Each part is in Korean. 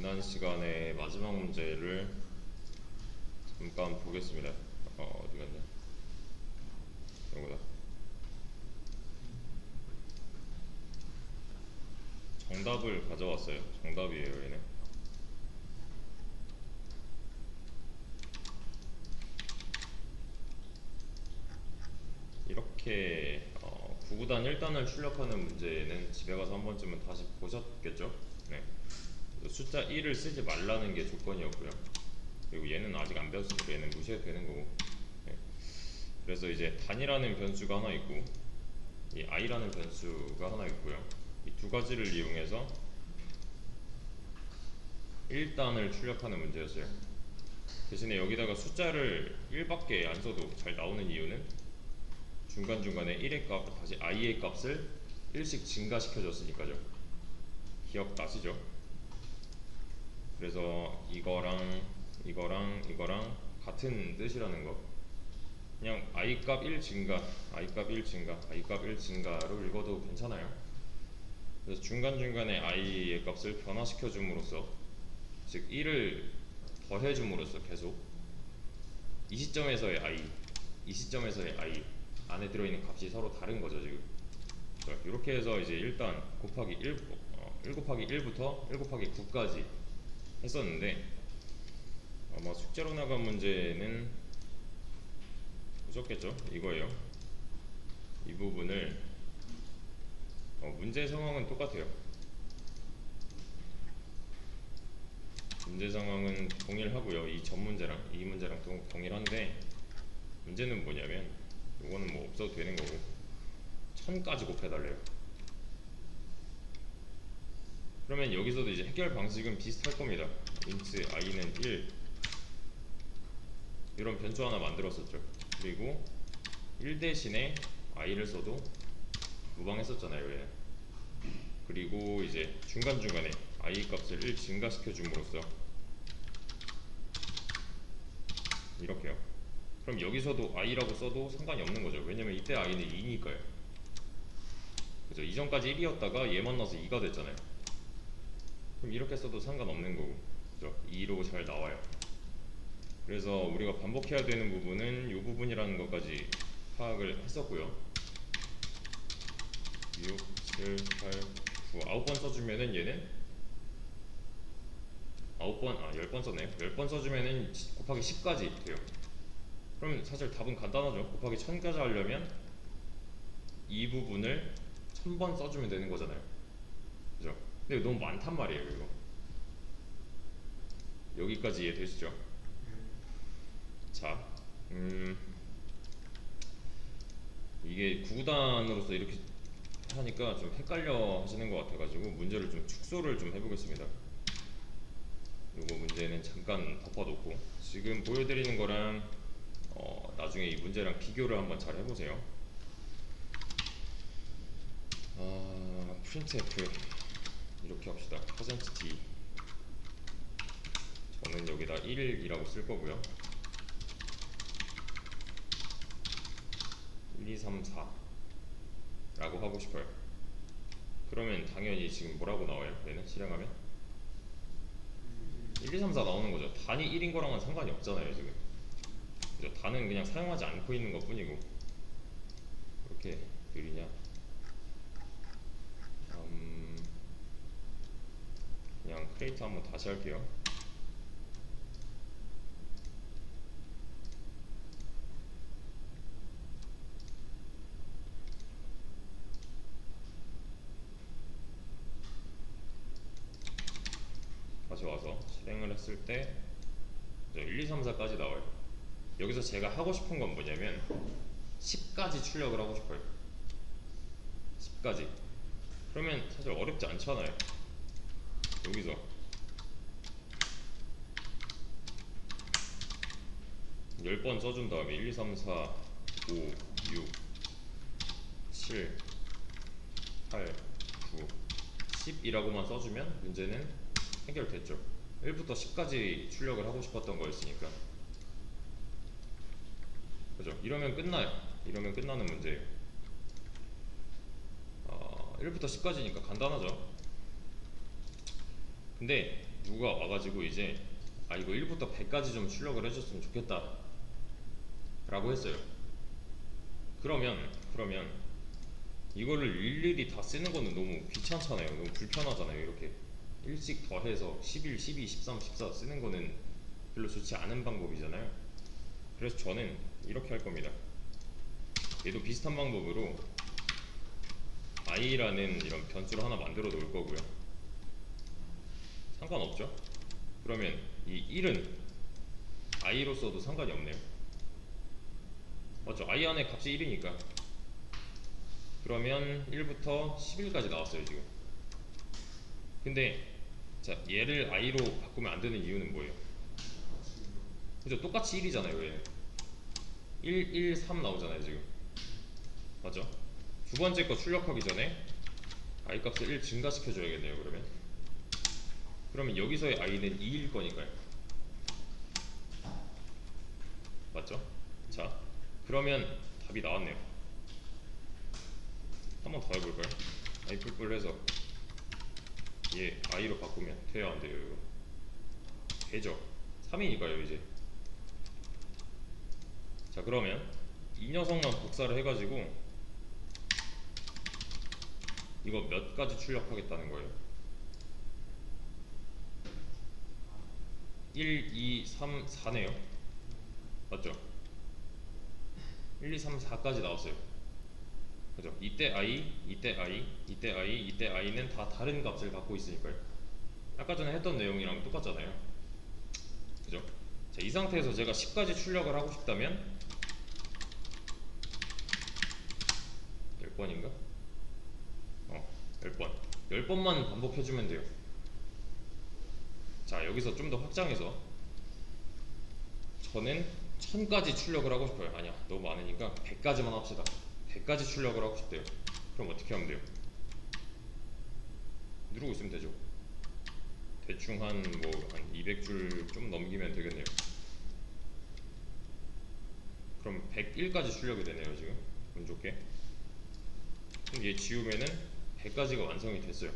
지난 시간에 마지막 문제를 잠깐 보겠습니다. 어, 어디 갔냐? 이거다. 정답을 가져왔어요. 정답이에요, 얘는. 이렇게 어, 9구단 1단을 출력하는 문제는 집에 가서 한 번쯤은 다시 보셨겠죠? 네. 숫자 1을 쓰지 말라는 게 조건이었고요. 그리고 얘는 아직 안 배웠으니까 얘는 무시해도 되는 거고. 네. 그래서 이제 단이라는 변수가 하나 있고 이 i라는 변수가 하나 있고요. 이 두 가지를 이용해서 1단을 출력하는 문제였어요. 대신에 여기다가 숫자를 1밖에 안 써도 잘 나오는 이유는 중간중간에 1의 값, 다시 i의 값을 1씩 증가시켜줬으니까죠. 기억 나시죠? 그래서 이거랑 이거랑 이거랑 같은 뜻이라는 거. 그냥 i 값 1 증가, i 값 1 증가, i 값 1 증가로 읽어도 괜찮아요. 그래서 중간중간에 i의 값을 변화시켜 줌으로써 즉 1을 더해 줌으로써 계속 이 시점에서의 i, 이 시점에서의 i 안에 들어있는 값이 서로 다른 거죠 지금. 이렇게 해서 이제 일단 곱하기 1, 어, 1 곱하기 1부터 1 곱하기 9까지 했었는데 아마 숙제로 나간 문제는 보셨겠죠? 이거예요. 이 부분을 어, 문제 상황은 똑같아요. 문제 상황은 동일하고요. 이 전 문제랑 이 문제랑 동, 동일한데 문제는 뭐냐면 이거는 뭐 없어도 되는 거고 천까지 곱해달래요. 그러면 여기서도 이제 해결 방식은 비슷할 겁니다. int i는 1 이런 변수 하나 만들었었죠. 그리고 1 대신에 i를 써도 무방했었잖아요. 얘는. 그리고 이제 중간중간에 i 값을 1 증가시켜 줌으로써 이렇게요. 그럼 여기서도 i라고 써도 상관이 없는 거죠. 왜냐면 이때 i는 2니까요. 그죠? 이전까지 1이었다가 얘 만나서 2가 됐잖아요. 그럼 이렇게 써도 상관없는 거고. 그죠? 2로 잘 나와요. 그래서 우리가 반복해야 되는 부분은 이 부분이라는 것까지 파악을 했었고요. 6, 7, 8, 9, 9번 써주면은 얘는 9번, 아 10번 썼네요 10번 써주면은 시- 곱하기 10까지 돼요 그럼 사실 답은 간단하죠 곱하기 1000까지 하려면 이 부분을 1000번 써주면 되는 거잖아요? 근데 너무 많단 말이에요 이거 여기까지 이해되시죠? 자, 음, 이게 구단으로서 이렇게 하니까 좀 헷갈려 하시는 것 같아가지고 문제를 좀 축소를 좀 해보겠습니다. 요거 문제는 잠깐 덮어놓고 지금 보여드리는 거랑 어, 나중에 이 문제랑 비교를 한번 잘 해보세요. 아, printf 이렇게 합시다. %t 저는 여기다 1이라고 쓸 거고요. 1, 2, 3, 4 라고 하고 싶어요. 그러면 당연히 지금 뭐라고 나와요? 얘는 실행하면 1, 2, 3, 4 나오는 거죠. 단이 1인 거랑은 상관이 없잖아요, 지금. 그죠? 단은 그냥 사용하지 않고 있는 것 뿐이고. 그렇게 느리냐? 음, 그냥 크레이트 한번 다시 할게요. 다시 와서 실행을 했을 때 이제 1, 2, 3, 4까지 나와요. 여기서 제가 하고 싶은 건 뭐냐면 10까지 출력을 하고 싶어요. 10까지. 그러면 사실 어렵지 않잖아요. 여기서 열 번 써준 다음에 1, 2, 3, 4, 5, 6, 7, 8, 9, 10이라고만 써주면 문제는 해결됐죠. 1부터 10까지 출력을 하고 싶었던 거였으니까. 그죠? 이러면 끝나요. 이러면 끝나는 문제예요. 어, 1부터 10까지니까 간단하죠. 근데 누가 와가지고 이제 아 이거 1부터 100까지 좀 출력을 해줬으면 좋겠다 라고 했어요. 그러면 그러면 이거를 일일이 다 쓰는 거는 너무 귀찮잖아요. 너무 불편하잖아요. 이렇게 일찍 더해서 11, 12, 13, 14 쓰는 거는 별로 좋지 않은 방법이잖아요. 그래서 저는 이렇게 할 겁니다. 얘도 비슷한 방법으로 i라는 이런 변수를 하나 만들어 놓을 거고요 상관없죠? 그러면 이 1은 i로 써도 상관이 없네요. 맞죠? i 안에 값이 1이니까. 그러면 1부터 11까지 나왔어요 지금. 근데 자 얘를 i로 바꾸면 안 되는 이유는 뭐예요? 그죠? 똑같이 1이잖아요 얘는 1, 1, 3 나오잖아요 지금. 맞죠? 두 번째 거 출력하기 전에 i 값을 1 증가시켜 줘야겠네요 그러면 그러면 여기서의 i는 2일 거니까요. 맞죠? 자 그러면 답이 나왔네요. 한 번 더 해볼까요? i 뿔뿔 해서 얘 i로 바꾸면 돼요 안 돼요 이거? 되죠. 3이니까요 이제. 자 그러면 이 녀석만 복사를 해가지고 이거 몇 가지 출력하겠다는 거예요 1, 2, 3, 4네요 맞죠? 1, 2, 3, 4까지 나왔어요 그죠? 이때 i, 이때 i, 이때 i, 이때 i는 다 다른 값을 갖고 있으니까요 아까 전에 했던 내용이랑 똑같잖아요 그죠? 자, 이 상태에서 제가 10까지 출력을 하고 싶다면 10번인가? 어, 10번. 10번만 반복해주면 돼요. 자, 여기서 좀 더 확장해서 저는 1000까지 출력을 하고 싶어요. 아니야, 너무 많으니까 100까지만 합시다. 100까지 출력을 하고 싶대요. 그럼 어떻게 하면 돼요? 누르고 있으면 되죠. 대충 한 뭐 한 200줄 좀 넘기면 되겠네요. 그럼 101까지 출력이 되네요, 지금. 운 좋게. 그럼 얘 지우면은 100까지가 완성이 됐어요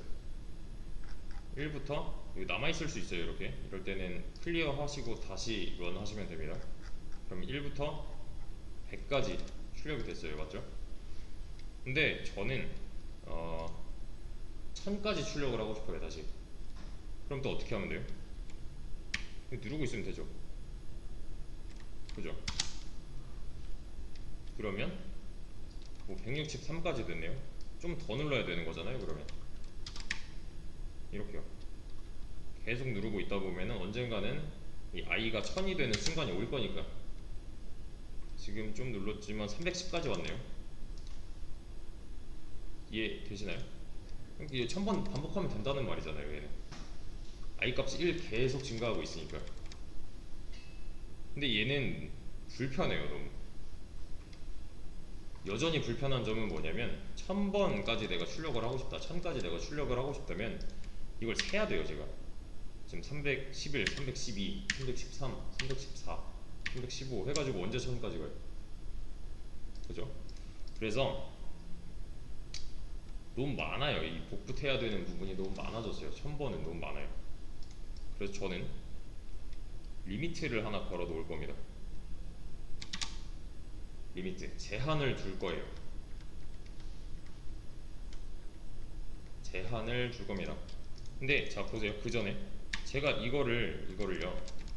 1부터 여기 남아있을 수 있어요 이렇게 이럴 때는 클리어 하시고 다시 런 하시면 됩니다 그럼 1부터 100까지 출력이 됐어요 맞죠? 근데 저는 어 1000까지 출력을 하고 싶어요 다시 그럼 또 어떻게 하면 돼요? 누르고 있으면 되죠 그죠? 그러면 뭐 163까지 됐네요. 좀 더 눌러야 되는 거잖아요, 그러면. 이렇게요. 계속 누르고 있다 보면은 언젠가는 이 i가 1000이 되는 순간이 올 거니까. 지금 좀 눌렀지만 310까지 왔네요. 이해 되시나요? 이게 1000번 반복하면 된다는 말이잖아요, 얘는. i 값이 1 계속 증가하고 있으니까. 근데 얘는 불편해요, 너무. 여전히 불편한 점은 뭐냐면 1000번까지 내가 출력을 하고 싶다 1000까지 내가 출력을 하고 싶다면 이걸 세야 돼요 제가 지금 311, 312, 313, 314, 315 해가지고 언제 1000까지 가요 그죠? 그래서 너무 많아요 이 복붙해야 되는 부분이 너무 많아졌어요 1000번은 너무 많아요 그래서 저는 리미트를 하나 걸어 놓을 겁니다 리미트 제한을 둘 거예요. 제한을 줄 겁니다. 근데 자 보세요. 그 전에 제가 이거를 이거를요.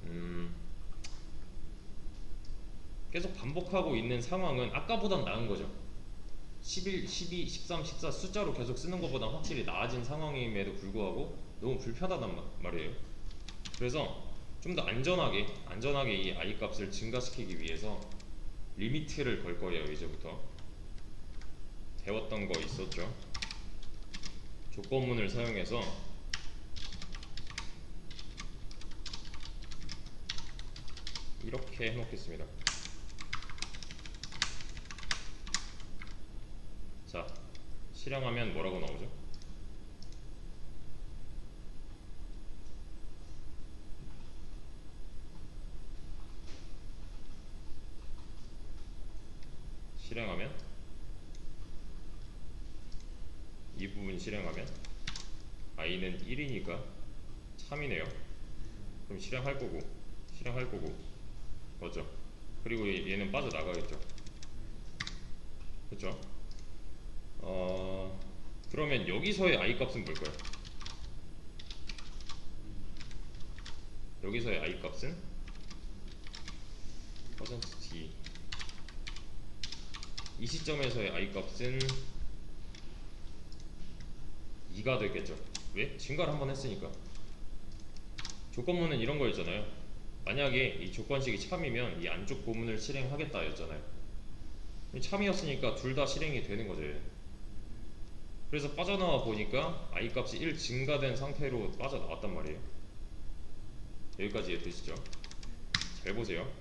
음, 계속 반복하고 있는 상황은 아까보단 나은 거죠. 11, 12, 13, 14 숫자로 계속 쓰는 것보다 확실히 나아진 상황임에도 불구하고 너무 불편하단 마- 말이에요. 그래서 좀 더 안전하게 안전하게 이 i 값을 증가시키기 위해서 리미트를 걸 거예요 이제부터 배웠던 거 있었죠 조건문을 사용해서 이렇게 해놓겠습니다. 자 실행하면 뭐라고 나오죠? 실행하면? 이 부분 실행하면? i는 1이니까 참이네요. 그럼 실행할 거고 실행할 거고 맞죠? 그리고 얘- 얘는 빠져나가겠죠 그렇죠? 어 그러면 여기서의 i 값은 뭘까요? 여기서의 i 값은 %t 이 시점에서의 i 값은 2가 되겠죠 왜? 증가를 한번 했으니까 조건문은 이런 거였잖아요 만약에 이 조건식이 참이면 이 안쪽 부분을 실행하겠다 였잖아요 이 참이었으니까 둘 다 실행이 되는 거죠. 그래서 빠져나와 보니까 i 값이 1 증가된 상태로 빠져나왔단 말이에요 여기까지 이해되시죠? 잘 보세요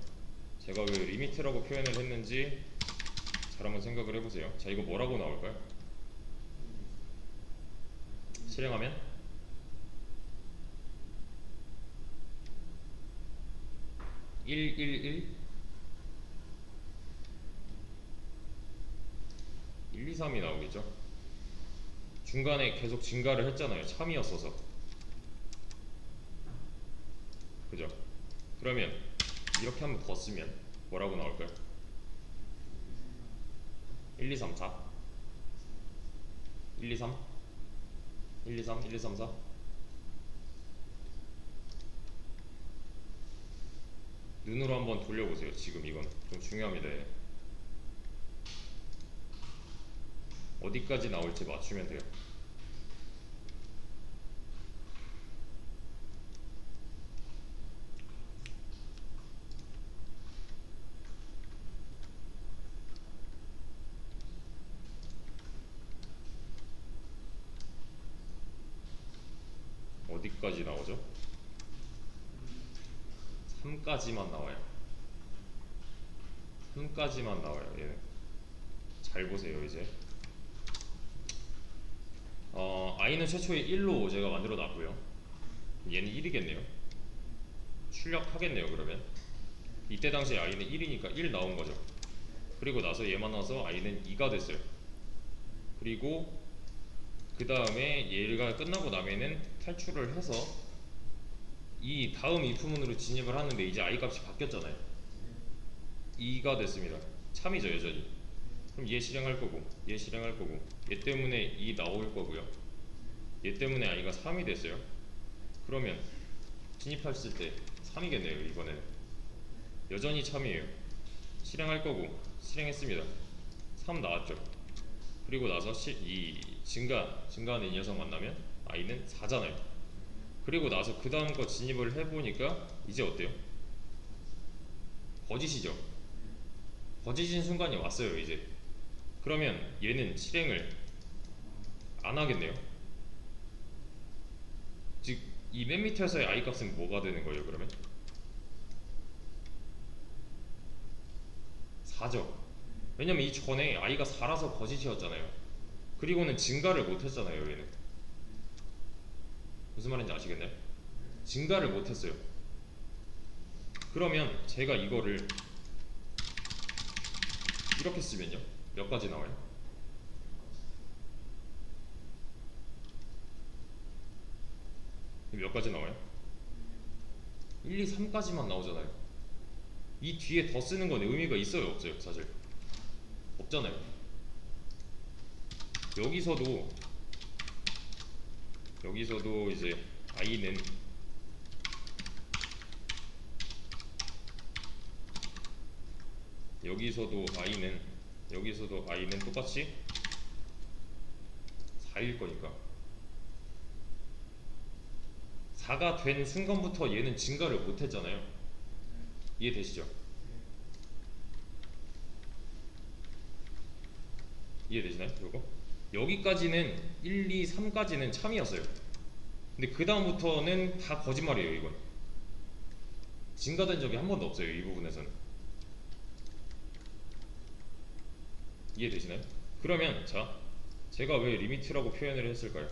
제가 왜 리미트라고 표현을 했는지 잘 한번 생각을 해보세요 자 이거 뭐라고 나올까요? 실행하면 1, 1, 1 1, 2, 3이 나오겠죠? 중간에 계속 증가를 했잖아요. 참이었어서. 그죠? 그러면 이렇게 한번 더 쓰면 뭐라고 나올까요? 1, 2, 3, 4 1, 2, 3 1, 2, 3 1, 2, 3, 4 눈으로 한번 돌려보세요. 지금 이건 좀 중요합니다. 얘. 어디까지 나올지 맞추면 돼요 어디까지 나오죠? 3까지만 나와요. 3까지만 나와요. 얘는 잘 보세요 이제. 어, i는 최초에 1로 제가 만들어 놨고요. 얘는 1이겠네요. 출력하겠네요 그러면. 이때 당시 i는 1이니까 1 나온 거죠. 그리고 나서 얘만 나서 i는 2가 됐어요. 그리고 그 다음에 얘가 끝나고 나면은 탈출을 해서 이 다음 if문으로 진입을 하는데 이제 i 값이 바뀌었잖아요. 2가 됐습니다. 참이죠 여전히. 그럼 얘 실행할 거고 얘 실행할 거고 얘 때문에 2 나올 거고요. 얘 때문에 i가 3이 됐어요. 그러면 진입했을 때 3이겠네요 이번에는. 여전히 참이에요. 실행할 거고 실행했습니다. 3 나왔죠. 그리고 나서 시, 이 증가 증가하는 이 녀석 만나면 i는 4잖아요 그리고 나서 그 다음 거 진입을 해보니까 이제 어때요? 거짓이죠. 거짓인 순간이 왔어요 이제. 그러면 얘는 실행을 안 하겠네요. 즉 이 맨 밑에서의 i 값은 뭐가 되는 거예요 그러면? 4죠. 왜냐면 이 전에 i가 4라서 거짓이었잖아요. 그리고는 증가를 못했잖아요 얘는 무슨 말인지 아시겠나요? 증가를 못했어요 그러면 제가 이거를 이렇게 쓰면요 몇 가지 나와요? 몇 가지 나와요? 1, 2, 3까지만 나오잖아요 이 뒤에 더 쓰는 건 의미가 있어요 없어요 사실 없잖아요 여기서도 여기서도 이제 i는 여기서도 i는 여기서도 i는 똑같이 4일 거니까 4가 된 순간부터 얘는 증가를 못 했잖아요 이해되시죠? 이해되시나요? 이거? 여기까지는 1, 2, 3까지는 참이었어요 근데 그 다음부터는 다 거짓말이에요 이건 증가된 적이 한 번도 없어요 이 부분에서는 이해되시나요? 그러면 자 제가 왜 리미트라고 표현을 했을까요?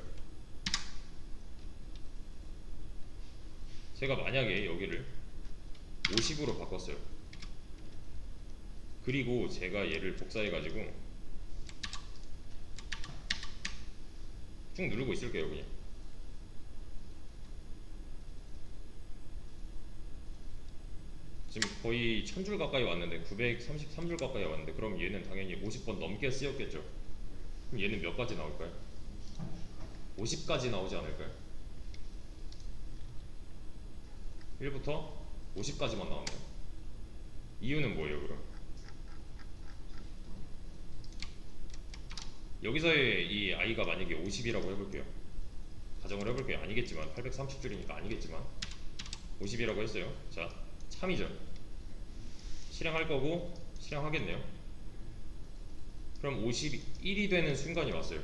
제가 만약에 여기를 50으로 바꿨어요 그리고 제가 얘를 복사해 가지고 쭉 누르고 있을게요 그냥 지금 거의 1000줄 가까이 왔는데 933줄 가까이 왔는데 그럼 얘는 당연히 50번 넘게 쓰였겠죠. 그럼 얘는 몇 가지 나올까요? 50까지 나오지 않을까요? 1부터 50까지만 나오네요. 이유는 뭐예요, 그럼? 여기서의 이 i가 만약에 50이라고 해볼게요. 가정을 해볼게요. 아니겠지만 830줄이니까 아니겠지만 50이라고 했어요. 자, 참이죠. 실행할 거고 실행하겠네요. 그럼 51이 되는 순간이 왔어요.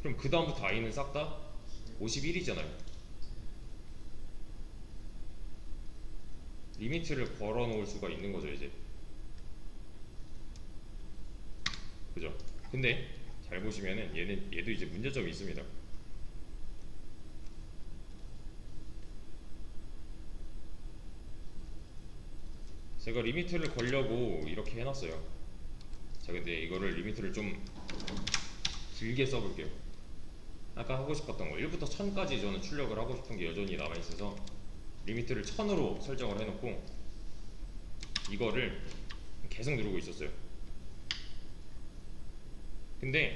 그럼 그 다음부터 i는 싹 다 51이잖아요. 리미트를 걸어 놓을 수가 있는 거죠, 이제. 그죠? 근데 잘 보시면은 얘는 얘도 이제 문제점이 있습니다. 제가 리미트를 걸려고 이렇게 해놨어요. 자, 근데 이거를 리미트를 좀 길게 써볼게요. 아까 하고 싶었던 거 1부터 1000까지 저는 출력을 하고 싶은 게 여전히 남아있어서 리미트를 1000으로 설정을 해놓고 이거를 계속 누르고 있었어요. 근데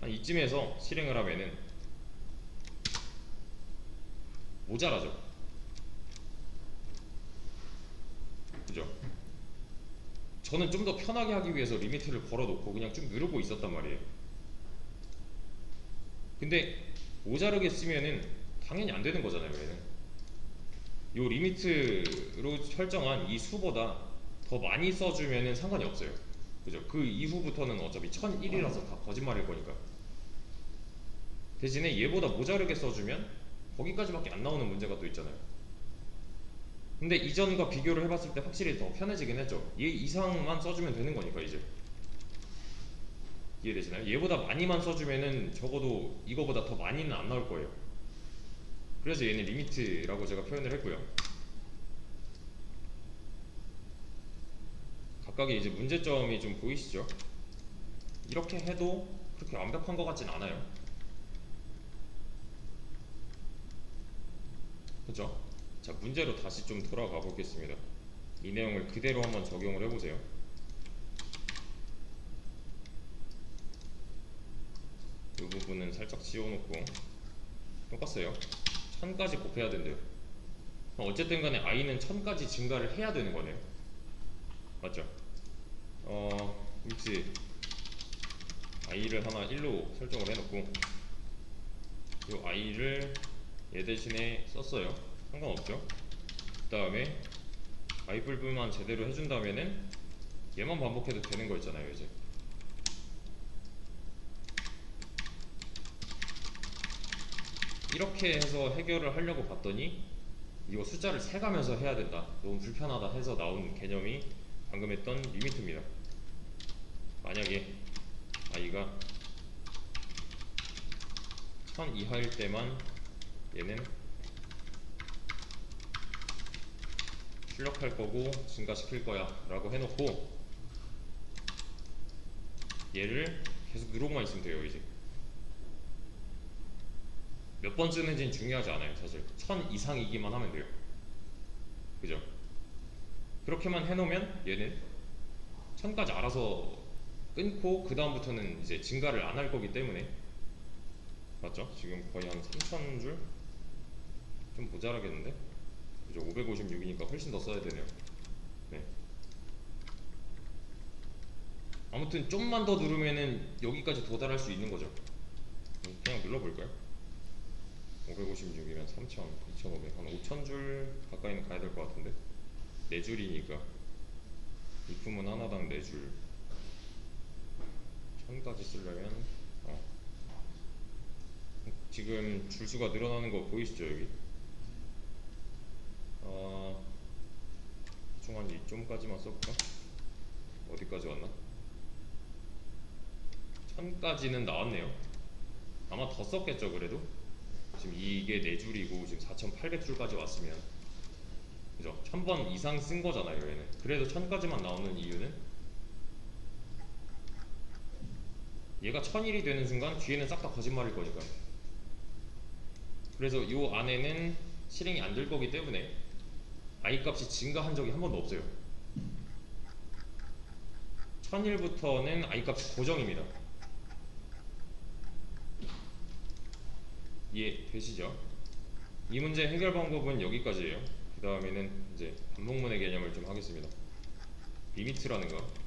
한 이쯤에서 실행을 하면은 모자라죠. 그죠? 저는 좀 더 편하게 하기 위해서 리미트를 걸어놓고 그냥 쭉 누르고 있었단 말이에요. 근데 모자르게 쓰면은 당연히 안 되는 거잖아요, 얘는. 요 리미트로 설정한 이 수보다 더 많이 써주면은 상관이 없어요. 그죠? 그 이후부터는 어차피 1001이라서 다 거짓말일 거니까. 대신에 얘보다 모자르게 써주면 거기까지밖에 안 나오는 문제가 또 있잖아요. 근데 이전과 비교를 해봤을 때 확실히 더 편해지긴 했죠. 얘 이상만 써주면 되는 거니까 이제. 이해되시나요? 얘보다 많이만 써주면은 적어도 이거보다 더 많이는 안 나올 거예요. 그래서 얘는 리미트라고 제가 표현을 했고요. 각각의 이제 문제점이 좀 보이시죠? 이렇게 해도 그렇게 완벽한 것 같진 않아요. 그죠? 자, 문제로 다시 좀 돌아가 보겠습니다. 이 내용을 그대로 한번 적용을 해보세요. 이 부분은 살짝 지워놓고 똑같아요. 1000까지 곱해야 된대요. 어쨌든 간에 i는 1000까지 증가를 해야 되는 거네요. 맞죠? 어, 혹시 i를 하나 1로 설정을 해놓고 이 i를 얘 대신에 썼어요. 상관없죠? 그 다음에 i 불분만 제대로 해준다면은 얘만 반복해도 되는 거 있잖아요, 이제. 이렇게 해서 해결을 하려고 봤더니 이거 숫자를 세가면서 해야 된다. 너무 불편하다 해서 나온 개념이 방금 했던 리미트입니다. 만약에 i가 1000 이하일 때만 얘는 출력할 거고 증가시킬 거야 라고 해놓고 얘를 계속 누르고만 있으면 돼요 이제. 몇 번 쓰는지는 중요하지 않아요 사실. 1000 이상이기만 하면 돼요. 그죠? 그렇게만 해놓으면 얘는 1000까지 알아서 끊고 그 다음부터는 이제 증가를 안 할 거기 때문에. 맞죠? 지금 거의 한 3000줄? 좀 모자라겠는데? 그죠 556이니까 훨씬 더 써야 되네요. 네. 아무튼 좀만 더 누르면은 여기까지 도달할 수 있는 거죠. 음, 그냥 눌러볼까요? 556이면 3000, 2500, 한 5000줄 가까이는 가야 될 것 같은데? 4줄이니까. 이 품은 하나당 4줄 1000까지 쓰려면 어. 지금 줄수가 늘어나는 거 보이시죠 여기? 어, 대충 한 이쯤까지만 써볼까? 어디까지 왔나? 1000까지는 나왔네요 아마 더 썼겠죠 그래도? 지금 이게 4줄이고 지금 4800줄까지 왔으면 그죠? 1000번 이상 쓴 거잖아요 얘는 그래도 1000까지만 나오는 이유는 얘가 1001이 되는 순간 뒤에는 싹 다 거짓말일 거니까 그래서 이 안에는 실행이 안 될 거기 때문에 i 값이 증가한 적이 한 번도 없어요. 1001부터는 i 값이 고정입니다. 이해되시죠? 이 문제 해결 방법은 여기까지예요. 그 다음에는 이제 반복문의 개념을 좀 하겠습니다. 리미트라는 거